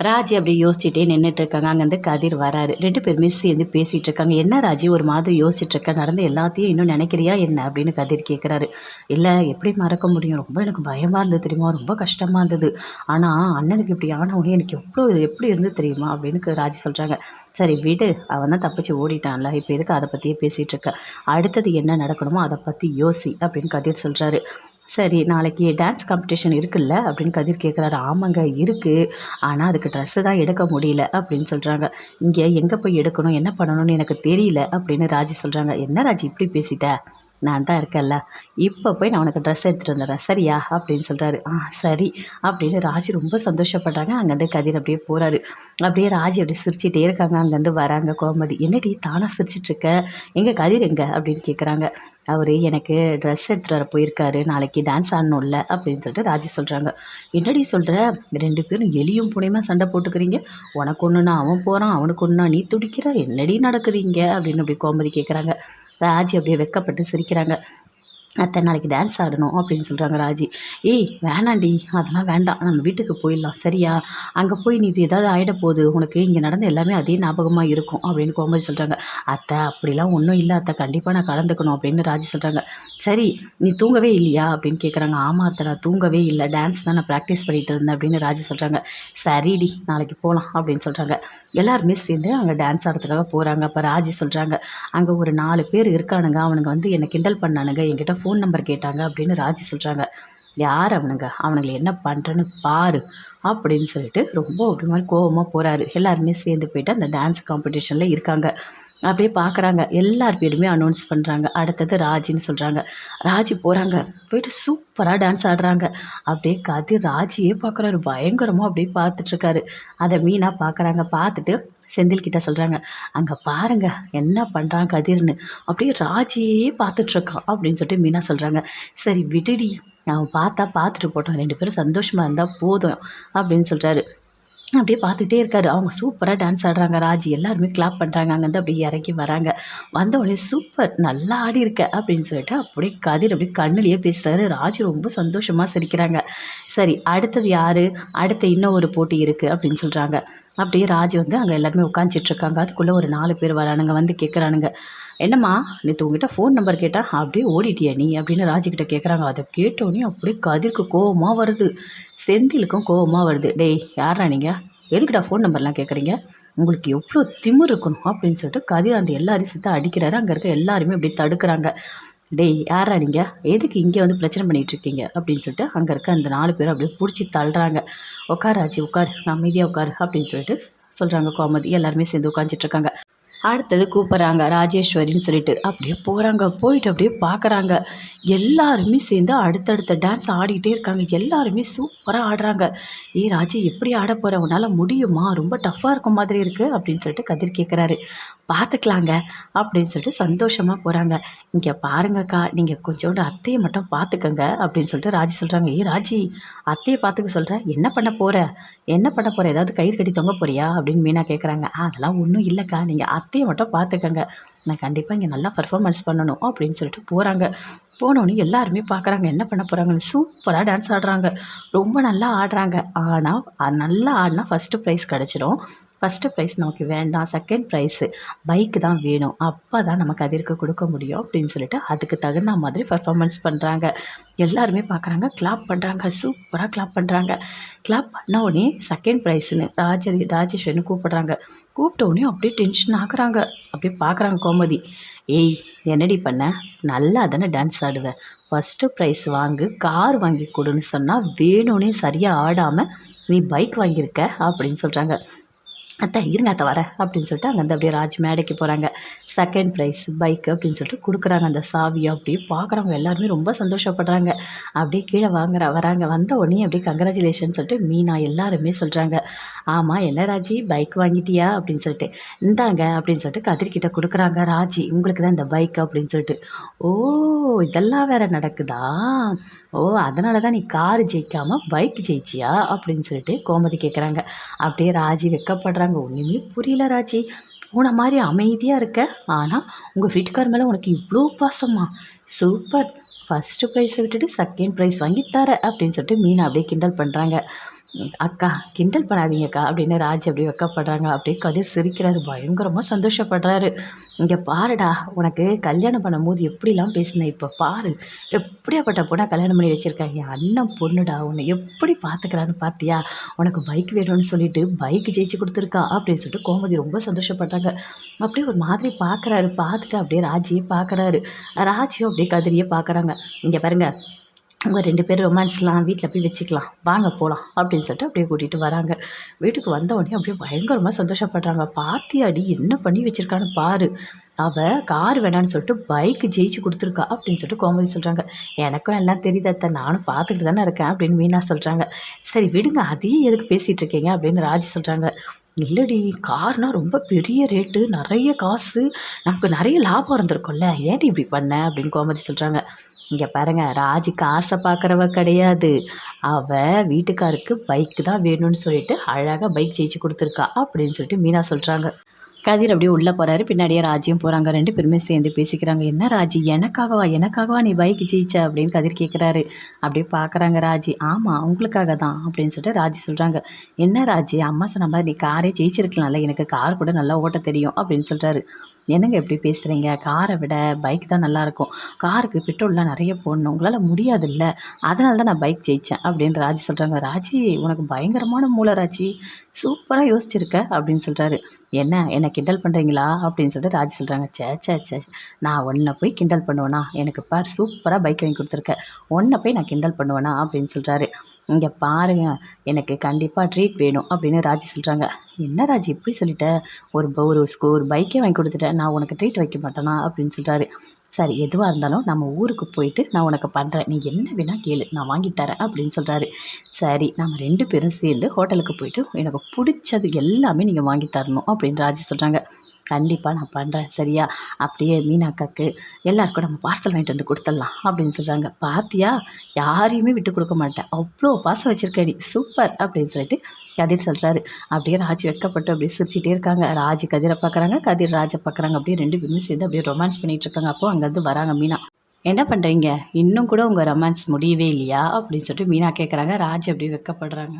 ராஜி அப்படி யோசிச்சுட்டே நின்றுட்டு இருக்காங்க அங்கேருந்து கதிர் வராரு. ரெண்டு பேருமே சேர்ந்து பேசிகிட்டு இருக்காங்க என்ன ராஜி ஒரு மாதிரி யோசிச்சுட்டு இருக்க நடந்த எல்லாத்தையும் இன்னும் நினைக்கிறியா என்ன? அப்படின்னு கதிர் கேட்குறாரு இல்லை எப்படி மறக்க முடியும்? ரொம்ப எனக்கு பயமாக இருந்தது தெரியுமா? ரொம்ப கஷ்டமாக இருந்தது. ஆனால் அண்ணனுக்கு இப்படி ஆனவனே எனக்கு எவ்வளோ எப்படி இருந்து தெரியுமா? அப்படின்னு ராஜி சொல்கிறாங்க சரி விடு. அவன் தான் தப்பிச்சு ஓடிட்டான்ல. இப்போ எதுக்கு அதை பற்றியே பேசிகிட்டு இருக்க அடுத்தது என்ன நடக்கணுமோ அதை பற்றி யோசி. அப்படின்னு கதிர் சொல்கிறாரு சரி நாளைக்கு டான்ஸ் காம்படிஷன் இருக்குல்ல அப்படின்னு கதிர் கேட்குறாரு ஆமாங்க இருக்குது ஆனால் அதுக்கு ட்ரெஸ்ஸு தான் எடுக்க முடியல அப்படின்னு சொல்கிறாங்க இங்கே எங்கே போய் எடுக்கணும் என்ன பண்ணணும்னு எனக்கு தெரியல அப்படின்னு ராஜி சொல்கிறாங்க என்ன ராஜி இப்படி பேசிட்ட? நான் தான் இருக்கேன்ல. இப்போ போய் நான் உனக்கு ட்ரெஸ் எடுத்துகிட்டு வந்துடுறேன். சரியா? அப்படின்னு சொல்கிறாரு ஆ சரி அப்படின்னு ராஜி ரொம்ப சந்தோஷப்படுறாங்க. அங்கேருந்து கதிர் அப்படியே போகிறாரு அப்படியே ராஜி அப்படியே சிரிச்சிட்டே இருக்காங்க. அங்கேருந்து வராங்க கோமதி. என்னடி தானாக சிரிச்சிட்ருக்க எங்கள் கதிர் எங்கே? அப்படின்னு கேட்குறாங்க அவர் எனக்கு ட்ரெஸ் எடுத்துகிட்டு வர போயிருக்காரு நாளைக்கு டான்ஸ் ஆடணும்ல அப்படின்னு சொல்லிட்டு ராஜி சொல்கிறாங்க என்னடி சொல்கிற ரெண்டு பேரும் எலியும் புனையுமா சண்டை போட்டுக்கிறீங்க? உனக்கு ஒன்றுனா அவன் போகிறான் அவனுக்கு ஒன்றுனா நீ துடிக்கிற என்னடி நடக்குறீங்க அப்படின்னு அப்படி கோமதி கேட்குறாங்க ராஜி அப்படியே வெக்கப்பட்டு சிரிக்கிறாங்க. அத்தை நாளைக்கு டான்ஸ் ஆடணும் அப்படின்னு சொல்கிறாங்க ராஜி. ஏய் வேணாண்டி அதெல்லாம் வேண்டாம். நம்ம வீட்டுக்கு போயிடலாம். சரியா? அங்கே போய் நீ இது ஏதாவது ஆகிட போகுது. உனக்கு இங்கே நடந்த எல்லாமே அதே ஞாபகமாக இருக்கும் அப்படின்னு கோமதி சொல்கிறாங்க அத்தை அப்படிலாம் ஒன்றும் இல்லை அத்தை. கண்டிப்பாக நான் கலந்துக்கணும் அப்படின்னு ராஜி சொல்கிறாங்க சரி நீ தூங்கவே இல்லையா? அப்படின்னு கேட்குறாங்க ஆமாம் அத்தை நான் தூங்கவே இல்லை. டான்ஸ் தான் நான் ப்ராக்டிஸ் பண்ணிகிட்டு இருந்தேன் அப்படின்னு ராஜி சொல்கிறாங்க சரிடி நாளைக்கு போகலாம் அப்படின்னு சொல்கிறாங்க எல்லாருமே சேர்ந்து அங்கே டான்ஸ் ஆடுறதுக்காக போகிறாங்க அப்போ ராஜி சொல்கிறாங்க அங்கே ஒரு நாலு பேர் இருக்கானுங்க. அவனுங்க வந்து என்னை கிண்டல் பண்ணானுங்க. என்கிட்ட ஃபோன் நம்பர் கேட்டாங்க அப்படின்னு ராஜி சொல்கிறாங்க யார் அவனுங்க? அவனுங்களை என்ன பண்ணுறேன்னு பாரு அப்படின்னு சொல்லிட்டு ரொம்ப அப்படி மாதிரி கோவமாக போகிறாரு எல்லாருமே சேர்ந்து போயிட்டு அந்த டான்ஸ் காம்படிஷனில் இருக்காங்க. அப்படியே பார்க்குறாங்க எல்லார் பேருமே அனௌன்ஸ் பண்ணுறாங்க அடுத்தது ராஜின்னு சொல்கிறாங்க ராஜி போகிறாங்க போயிட்டு சூப்பராக டான்ஸ் ஆடுறாங்க. அப்படியே கதிர் ராஜியே பார்க்குறாரு பயங்கரமாக அப்படியே பார்த்துட்ருக்காரு அதை மீனாக பார்க்குறாங்க பார்த்துட்டு செந்தில் கிட்ட சொல்கிறாங்க அங்கே பாருங்க என்ன பண்ணுறான் கதிர்னு. அப்படியே ராஜியே பார்த்துட்ருக்கான் அப்படின்னு சொல்லிட்டு மீனா சொல்கிறாங்க சரி விடுடி அவன் பார்த்தா பார்த்துட்டு போட்டோம் ரெண்டு பேரும் சந்தோஷமாக இருந்தால் போதும் அப்படின்னு சொல்கிறாரு அப்படியே பார்த்துட்டே இருக்காரு. அவங்க சூப்பராக டான்ஸ் ஆடுறாங்க ராஜி எல்லாருமே கிளாப் பண்ணுறாங்க அங்கேருந்து அப்படியே இறங்கி வராங்க. வந்த உடனே சூப்பர் நல்லா ஆடி இருக்க அப்படின்னு சொல்லிட்டு அப்படியே கதிர் அப்படியே கண்ணுலேயே பேசுகிறாரு ராஜி ரொம்ப சந்தோஷமாக சிரிக்கிறாங்க. சரி அடுத்தது யார்? அடுத்த இன்னும் ஒரு போட்டி இருக்குது அப்படின்னு சொல்கிறாங்க அப்படியே ராஜி வந்து அங்கே எல்லாருமே உட்காந்துட்ருக்காங்க அதுக்குள்ளே ஒரு நாலு பேர் வரானுங்க வந்து கேட்குறானுங்க என்னம்மா நேற்று உங்ககிட்ட ஃபோன் நம்பர் கேட்டால் அப்படியே ஓடிட்டியா நீ? அப்படின்னு ராஜிக்கிட்ட கேட்குறாங்க அதை கேட்டோன்னே அப்படியே கதிர்க்கு கோபமாக வருது. செந்திலுக்கும் கோபமாக வருது. டேய் யாரா நீங்கள் எதுக்குடா ஃபோன் நம்பர்லாம் கேட்குறீங்க உங்களுக்கு எவ்வளோ திமிர் இருக்கணும் அப்படின்னு சொல்லிட்டு கதிர் அந்த எல்லாரையும் சித்த அடிக்கிறாரு. அங்கே இருக்க எல்லாருமே அப்படி தடுக்கிறாங்க. டேய் யாரா நீங்கள் எதுக்கு இங்கே வந்து பிரச்சனை பண்ணிகிட்ருக்கீங்க அப்படின்னு சொல்லிட்டு அங்கே இருக்க அந்த நாலு பேர் அப்படியே பிடிச்சி தள்ளுறாங்க. உட்கார் ஆச்சு உட்கார் அமைதியாக உட்காரு அப்படின்னு சொல்லிட்டு சொல்கிறாங்க கோமதி. எல்லாருமே சேர்ந்து உட்காந்துட்ருக்காங்க அடுத்தது கூப்பிட்றாங்க ராஜேஸ்வரின்னு சொல்லிட்டு. அப்படியே போகிறாங்க போயிட்டு அப்படியே பார்க்குறாங்க எல்லாருமே சேர்ந்து அடுத்தடுத்த டான்ஸ் ஆடிக்கிட்டே இருக்காங்க. எல்லாருமே சூப்பராக ஆடுறாங்க. ஏ ராஜி எப்படி ஆட போகிற உன்னால் முடியுமா? ரொம்ப டஃப்பாக இருக்க மாதிரி இருக்குது அப்படின்னு சொல்லிட்டு கதிர் கேட்குறாரு பார்த்துக்கலாங்க அப்படின்னு சொல்லிட்டு சந்தோஷமாக போகிறாங்க இங்கே பாருங்கக்கா நீங்கள் கொஞ்சோண்டு அத்தையை மட்டும் பார்த்துக்கங்க அப்படின்னு சொல்லிட்டு ராஜி சொல்கிறாங்க ஏ ராஜி அத்தையை பார்த்துக்க சொல்கிறேன் என்ன பண்ண போகிற என்ன பண்ண போகிற ஏதாவது கயிறு கட்டி தொங்க போறியா? அப்படின்னு மீனா கேட்குறாங்க அதெல்லாம் ஒன்றும் இல்லைக்கா. நீங்கள் அத்தையை மட்டும் பார்த்துக்கங்க. நான் கண்டிப்பாக இங்கே நல்லா பர்ஃபார்மன்ஸ் பண்ணணும் அப்படின்னு சொல்லிட்டு போகிறாங்க போனோடனே எல்லாருமே பார்க்குறாங்க என்ன பண்ண போகிறாங்கன்னு சூப்பராக டான்ஸ் ஆடுறாங்க. ரொம்ப நல்லா ஆடுறாங்க. ஆனால் நல்லா ஆடினா ஃபஸ்ட்டு ப்ரைஸ் கிடச்சிடும் ஃபஸ்ட்டு ப்ரைஸ் நமக்கு வேண்டாம். செகண்ட் ப்ரைஸு பைக்கு தான் வேணும். அப்போ தான் நமக்கு அதிர்க்கு கொடுக்க முடியும் அப்படின்னு சொல்லிட்டு அதுக்கு தகுந்த மாதிரி பர்ஃபார்மன்ஸ் பண்ணுறாங்க எல்லாருமே பார்க்குறாங்க கிளாப் பண்ணுறாங்க சூப்பராக கிளாப் பண்ணுறாங்க கிளாப் பண்ண உடனே செகண்ட் ப்ரைஸுன்னு ராஜ ராஜேஸ்வரன் கூப்பிட்றாங்க. கூப்பிட்ட உடனே அப்படியே டென்ஷன் ஆகுறாங்க. அப்படியே பார்க்குறாங்க கோமதி. ஏய் என்னடி பண்ண? நல்லா தானே டான்ஸ் ஆடுவேன் ஃபஸ்ட்டு ப்ரைஸ் வாங்கு. கார் வாங்கி கொடுன்னு சொன்னால் வேணும்னே சரியாக ஆடாமல் நீ பைக் வாங்கியிருக்க? அப்படின்னு சொல்கிறாங்க அத்தை இருங்க அத்தை வரேன் அப்படின்னு சொல்லிட்டு அங்கேருந்து அப்படியே ராஜ் மேடைக்கு போகிறாங்க செகண்ட் ப்ரைஸ் பைக் அப்படின்னு சொல்லிட்டு கொடுக்குறாங்க அந்த சாவியை. அப்படியே பார்க்குறவங்க எல்லாருமே ரொம்ப சந்தோஷப்படுறாங்க. அப்படியே கீழே வாங்குற வராங்க. வந்த உடனே அப்படியே கங்க்ராச்சுலேஷன் சொல்லிட்டு மீனா எல்லாருமே சொல்கிறாங்க ஆமாம் என்ன ராஜி பைக் வாங்கிட்டியா? அப்படின்னு சொல்லிட்டு. இந்தாங்க அப்படின்னு சொல்லிட்டு கதிர்கிட்ட கொடுக்குறாங்க. ராஜி உங்களுக்கு தான் இந்த பைக் அப்படின்னு சொல்லிட்டு. ஓ இதெல்லாம் வேற நடக்குதா? ஓ அதனால தான் நீ கார் ஜெயிக்காமல் பைக் ஜெயிச்சியா? அப்படின்னு சொல்லிட்டு கோமதி கேட்குறாங்க அப்படியே ராஜி வெக்கப்படுற சொல்கிறாங்க ஒன்றுமே புரியல ராஜி. போன மாதிரி அமைதியாக இருக்க. ஆனால் உங்கள் வீட்டுக்கார் மேலே உனக்கு இவ்வளோ பாசமா? சூப்பர். ஃபஸ்ட்டு ப்ரைஸை விட்டுட்டு செகண்ட் ப்ரைஸ் வாங்கி தர அப்படின்னு சொல்லிட்டு மீனை அப்படியே கிண்டல் பண்ணுறாங்க அக்கா கிண்டல் பண்ணாதீங்கக்கா அப்படின்னு ராஜ் அப்படியே வெக்கப்படுறாங்க. அப்படியே கதிர் சிரிக்கிறாரு. பயங்கரமாக சந்தோஷப்படுறாரு. இங்கே பாருடா உனக்கு கல்யாணம் பண்ணும்போது எப்படிலாம் பேசினேன்? இப்போ பாரு எப்படியாப்பட்ட பொண்ணை கல்யாணம் பண்ணி வச்சுருக்காங்க? என் அண்ணன் பொண்ணுடா உன்னை எப்படி பார்த்துக்கிறான்னு பார்த்தியா உனக்கு பைக் வேணும்னு சொல்லிட்டு பைக் ஜெயிச்சு கொடுத்துருக்கா அப்படின்னு சொல்லிட்டு கோமதி ரொம்ப சந்தோஷப்படுறாங்க. அப்படியே ஒரு மாதிரி பார்க்குறாரு பார்த்துட்டு அப்படியே ராஜியை பார்க்குறாரு ராஜியும் அப்படியே கதிரியே பார்க்குறாங்க இங்கே பாருங்க உங்கள் ரெண்டு பேரும் ரொமான்ஸ்லாம் வீட்டில் போய் வச்சுக்கலாம். வாங்க போகலாம் அப்படின்னு சொல்லிட்டு அப்படியே கூட்டிகிட்டு வராங்க. வீட்டுக்கு வந்த உடனே அப்படியே பயங்கரமாக சந்தோஷப்படுறாங்க. பாத்தியாடி என்ன பண்ணி வச்சுருக்கான்னு பாரு. அவள் கார் வேணான்னு சொல்லிட்டு பைக் ஜெயிச்சு கொடுத்துருக்கா அப்படின்னு சொல்லிட்டு கோமதி சொல்கிறாங்க எனக்கும் எல்லாம் தெரியுது அத்தை. நானும் பார்த்துக்கிட்டு தானே இருக்கேன் அப்படின்னு மீனா சொல்கிறாங்க சரி விடுங்க. அதையும் எதுக்கு பேசிகிட்டு இருக்கீங்க அப்படின்னு ராஜி சொல்கிறாங்க இல்லடி கார்னால் ரொம்ப பெரிய ரேட்டு நிறைய காசு. நமக்கு நிறைய லாபம் இருந்திருக்கும்ல. ஏன்டி இப்படி பண்ண அப்படின்னு கோமதி சொல்கிறாங்க இங்கே பாருங்க ராஜி காசை பார்க்குறவ கிடையாது. அவள் வீட்டுக்காருக்கு பைக்கு தான் வேணும்னு சொல்லிட்டு அழகாக பைக் ஜெயிச்சு கொடுத்துருக்கா அப்படின்னு சொல்லிட்டு மீனா சொல்கிறாங்க கதிர் அப்படியே உள்ளே போகிறாரு பின்னாடியே ராஜியும் போகிறாங்க ரெண்டு பேருமே சேர்ந்து பேசிக்கிறாங்க. என்ன ராஜி? எனக்காகவா? எனக்காகவா நீ பைக் ஜெயிச்ச? அப்படின்னு கதிர் கேட்குறாரு அப்படியே பார்க்குறாங்க ராஜி. ஆமாம் உங்களுக்காக தான். அப்படின்னு சொல்லிட்டு ராஜி சொல்கிறாங்க என்ன ராஜி? அம்மா சொன்ன மாதிரி நீ காரே ஜெயிச்சிருக்கலாம்ல. எனக்கு கார் கூட நல்லா ஓட்ட தெரியும். அப்படின்னு சொல்கிறாரு என்னங்க எப்படி பேசுகிறீங்க காரை விட பைக் தான் நல்லாயிருக்கும் காருக்கு பெட்ரோல்லாம் நிறைய போடணும். உங்களால் முடியாதுல்ல. அதனால தான் நான் பைக் ஜெயித்தேன் அப்படின்னு ராஜி சொல்கிறாங்க ராஜி உனக்கு பயங்கரமான மூளை ராஜி. சூப்பராக யோசிச்சிருக்க அப்படின்னு சொல்கிறாரு என்ன என்னை கிண்டல் பண்ணுறீங்களா அப்படின்னு சொல்லிட்டு ராஜி சொல்கிறாங்க சே சே சே நான் ஒன்றை போய் கிண்டல் பண்ணுவேனா? எனக்கு பார் சூப்பராக பைக் வாங்கி கொடுத்துருக்கேன் ஒன்றை போய் நான் கிண்டல் பண்ணுவேனா? அப்படின்னு சொல்கிறாரு இங்கே பாருங்க எனக்கு கண்டிப்பாக ட்ரீட் வேணும் அப்படின்னு ராஜி சொல்கிறாங்க என்ன ராஜி இப்படி சொல்லிட்ட? ஒரு ஒரு ஸ்கூ ஒரு பைக்கே வாங்கி கொடுத்துட்டேன் நான் உனக்கு ட்ரீட் வைக்க மாட்டேனா? அப்படின்னு சொல்கிறாரு சரி எதுவாக இருந்தாலும் நம்ம ஊருக்கு போயிட்டு நான் உனக்கு பண்ணுறேன் நீ என்ன வேணால் கேளு. நான் வாங்கி தரேன். அப்படின்னு சொல்கிறாரு சரி நம்ம ரெண்டு பேரும் சேர்ந்து ஹோட்டலுக்கு போயிட்டு எனக்கு பிடிச்சது எல்லாமே நீங்கள் வாங்கி தரணும். அப்படின்னு ராஜி சொல்கிறாங்க கண்டிப்பாக நான் பண்ணுறேன் சரியா? அப்படியே மீனாக்காக்கு எல்லாருக்கும் நம்ம பார்சல் வாங்கிட்டு வந்து கொடுத்துடலாம் அப்படின்னு சொல்கிறாங்க பாத்தியா? யாரையுமே விட்டு கொடுக்க மாட்டேன். அவ்வளோ பாசம் வச்சுருக்கடி. சூப்பர் அப்படின்னு சொல்லிட்டு கதிர் சொல்கிறாரு அப்படியே ராஜ் வெக்கப்பட்டு அப்படியே சிரிச்சிட்டே இருக்காங்க. ராஜ் கதிரை பார்க்குறாங்க கதிர் ராஜை பார்க்குறாங்க அப்படியே ரெண்டு பேருமே சேர்ந்து அப்படியே ரொமான்ஸ் பண்ணிகிட்டு இருக்காங்க. அப்போ அங்கேருந்து வராங்க மீனா. என்ன பண்ணுறீங்க இன்னும் கூட உங்கள் ரொமான்ஸ் முடியவே இல்லையா? அப்படின்னு சொல்லிட்டு மீனா கேட்குறாங்க ராஜ் அப்படியே வெக்கப்படுறாங்க.